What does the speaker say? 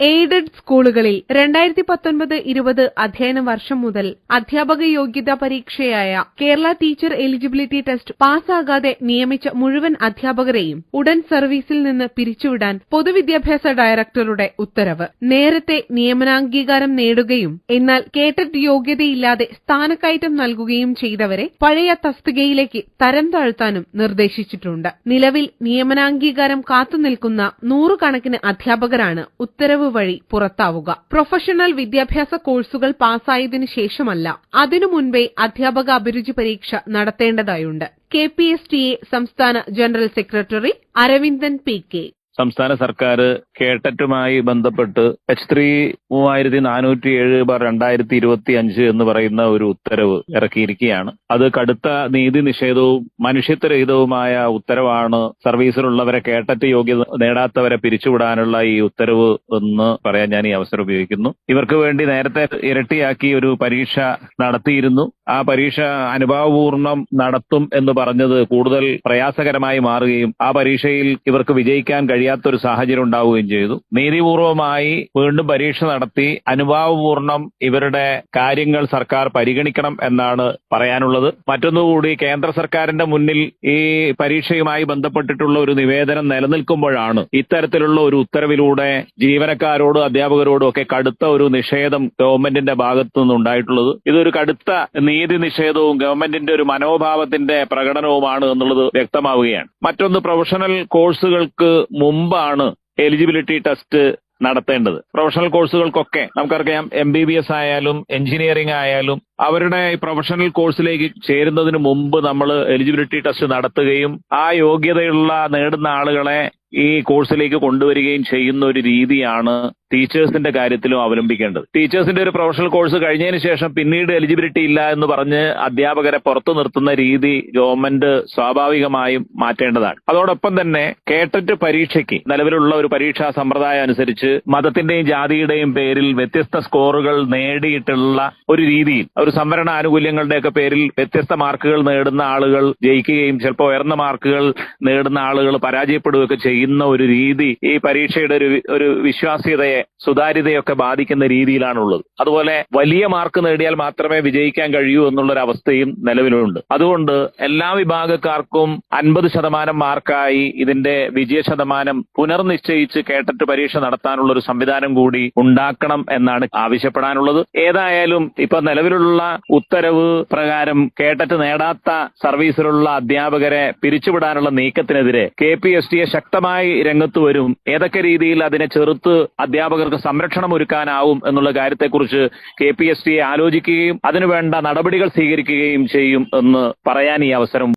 Aided സ്കൂളുകളിൽ രണ്ടായിരത്തി പത്തൊൻപത് ഇരുപത് അധ്യയന വർഷം മുതൽ അധ്യാപക യോഗ്യതാ പരീക്ഷയായ കേരള ടീച്ചർ എലിജിബിലിറ്റി ടെസ്റ്റ് പാസ്സാകാതെ നിയമിച്ച മുഴുവൻ അധ്യാപകരെയും ഉടൻ സർവീസിൽ നിന്ന് പിരിച്ചുവിടാൻ പൊതുവിദ്യാഭ്യാസ ഡയറക്ടറുടെ ഉത്തരവ്. നേരത്തെ നിയമനാംഗീകാരം നേടുകയും എന്നാൽ കേട്ടറ്റ് യോഗ്യതയില്ലാതെ സ്ഥാനക്കയറ്റം നൽകുകയും ചെയ്തവരെ പഴയ തസ്തികയിലേക്ക് തരം താഴ്ത്താനും നിർദ്ദേശിച്ചിട്ടുണ്ട്. നിലവിൽ നിയമനാംഗീകാരം കാത്തുനിൽക്കുന്ന നൂറുകണക്കിന് അധ്യാപകരാണ് ഉത്തരവ് വഴി പുറത്താവുക. പ്രൊഫഷണൽ വിദ്യാഭ്യാസ കോഴ്സുകൾ പാസ്സായതിനു ശേഷമല്ല. അതിനു മുൻപേ അധ്യാപക അഭിരുചി പരീക്ഷ നടത്തേണ്ടതായുണ്ട്. K P S T A സംസ്ഥാന general secretary Aravindan P K. സംസ്ഥാന സർക്കാർ കേട്ടറ്റുമായി ബന്ധപ്പെട്ട് എച്ച് ത്രീ മൂവായിരത്തി നാനൂറ്റി ഏഴ് ബാർ രണ്ടായിരത്തി ഇരുപത്തി അഞ്ച് എന്ന് പറയുന്ന ഒരു ഉത്തരവ് ഇറക്കിയിരിക്കുകയാണ്. അത് കടുത്ത നീതി നിഷേധവും മനുഷ്യത്വരഹിതവുമായ ഉത്തരവാണ്. സർവീസിലുള്ളവരെ കേട്ടറ്റ് യോഗ്യത നേടാത്തവരെ പിരിച്ചുവിടാനുള്ള ഈ ഉത്തരവ് എന്ന് പറയാൻ ഞാൻ ഈ അവസരം ഉപയോഗിക്കുന്നു. ഇവർക്ക് വേണ്ടി നേരത്തെ ഇരട്ടിയാക്കി ഒരു പരീക്ഷ നടത്തിയിരുന്നു. ആ പരീക്ഷ അനുഭാവപൂർണം നടത്തും എന്ന് പറഞ്ഞത് കൂടുതൽ പ്രയാസകരമായി മാറുകയും ആ പരീക്ഷയിൽ ഇവർക്ക് വിജയിക്കാൻ കഴിയാത്തൊരു സാഹചര്യം ഉണ്ടാവുകയും ചെയ്തു. നീതിപൂർവമായി വീണ്ടും പരീക്ഷ നടത്തി അനുഭാവപൂർണം ഇവരുടെ കാര്യങ്ങൾ സർക്കാർ പരിഗണിക്കണം എന്നാണ് പറയാനുള്ളത്. മറ്റൊന്നുകൂടി കേന്ദ്ര സർക്കാരിന്റെ മുന്നിൽ ഈ പരീക്ഷയുമായി ബന്ധപ്പെട്ടിട്ടുള്ള ഒരു നിവേദനം നിലനിൽക്കുമ്പോഴാണ് ഇത്തരത്തിലുള്ള ഒരു ഉത്തരവിലൂടെ ജീവനക്കാരോടും അധ്യാപകരോടും ഒക്കെ കടുത്ത ഒരു നിഷേധം ഗവൺമെന്റിന്റെ ഭാഗത്തു നിന്നുണ്ടായിട്ടുള്ളത് ഇതൊരു കടുത്ത നീതി നിഷേധവും ഗവൺമെന്റിന്റെ ഒരു മനോഭാവത്തിന്റെ പ്രകടനവുമാണ് എന്നുള്ളത് വ്യക്തമാവുകയാണ്. മറ്റൊന്ന് പ്രൊഫഷണൽ കോഴ്സുകൾക്ക് മുമ്പാണ് എലിജിബിലിറ്റി ടെസ്റ്റ് നടത്തേണ്ടത്. പ്രൊഫഷണൽ കോഴ്സുകൾക്കൊക്കെ നമുക്കറിയാം എം ബി ബി എസ് ആയാലും എഞ്ചിനീയറിംഗ് ആയാലും അവരുടെ പ്രൊഫഷണൽ കോഴ്സിലേക്ക് ചേരുന്നതിന് മുമ്പ് നമ്മൾ എലിജിബിലിറ്റി ടെസ്റ്റ് നടത്തുകയും ആ യോഗ്യതയുള്ള നേടുന്ന ആളുകളെ ഈ കോഴ്സിലേക്ക് കൊണ്ടുവരികയും ചെയ്യുന്ന ഒരു രീതിയാണ് ടീച്ചേഴ്സിന്റെ കാര്യത്തിലും അവലംബിക്കേണ്ടത്. ടീച്ചേഴ്സിന്റെ ഒരു പ്രൊഫഷണൽ കോഴ്സ് കഴിഞ്ഞതിന് ശേഷം പിന്നീട് എലിജിബിലിറ്റി ഇല്ല എന്ന് പറഞ്ഞ് അധ്യാപകരെ പുറത്തു നിർത്തുന്ന രീതി ഗവൺമെന്റ് സ്വാഭാവികമായും മാറ്റേണ്ടതാണ്. അതോടൊപ്പം തന്നെ കേട്ടറ്റ് പരീക്ഷയ്ക്ക് നിലവിലുള്ള ഒരു പരീക്ഷാ സമ്പ്രദായം അനുസരിച്ച് മതത്തിന്റെയും ജാതിയുടെയും പേരിൽ വ്യത്യസ്ത സ്കോറുകൾ നേടിയിട്ടുള്ള ഒരു രീതിയിൽ ഒരു സംവരണ ആനുകൂല്യങ്ങളുടെയൊക്കെ പേരിൽ വ്യത്യസ്ത മാർക്കുകൾ നേടുന്ന ആളുകൾ ജയിക്കുകയും ചിലപ്പോൾ ഉയർന്ന മാർക്കുകൾ നേടുന്ന ആളുകൾ പരാജയപ്പെടുകയൊക്കെ ചെയ്യുന്ന ഒരു രീതി ഈ പരീക്ഷയുടെ ഒരു ഒരു വിശ്വാസ്യതയെ സുതാര്യതയൊക്കെ ബാധിക്കുന്ന രീതിയിലാണുള്ളത്. അതുപോലെ വലിയ മാർക്ക് നേടിയാൽ മാത്രമേ വിജയിക്കാൻ കഴിയൂ എന്നുള്ളൊരു അവസ്ഥയും നിലവിലുണ്ട്. അതുകൊണ്ട് എല്ലാ വിഭാഗക്കാർക്കും അൻപത് ശതമാനം മാർക്കായി ഇതിന്റെ വിജയ ശതമാനം പുനർനിശ്ചയിച്ച് കേട്ടിട്ട് പരീക്ഷ നടത്താനുള്ള ഒരു സംവിധാനം കൂടി ഉണ്ടാക്കണം എന്നാണ് ആവശ്യപ്പെടാനുള്ളത്. ഏതായാലും ഇപ്പൊ നിലവിലുള്ള ഉത്തരവ് പ്രകാരം കേട്ടറ്റ് നേടാത്ത സർവീസിലുള്ള അധ്യാപകരെ പിരിച്ചുവിടാനുള്ള നീക്കത്തിനെതിരെ K P S T A ശക്തമായി രംഗത്ത് വരും. ഏതൊക്കെ രീതിയിൽ അതിനെ ചെറുത്ത് അധ്യാപകർക്ക് സംരക്ഷണം ഒരുക്കാനാവും എന്നുള്ള കാര്യത്തെക്കുറിച്ച് കെ പി എസ് എ ആലോചിക്കുകയും അതിനുവേണ്ട നടപടികൾ സ്വീകരിക്കുകയും ചെയ്യും എന്ന് പറയാൻ ഈ അവസരം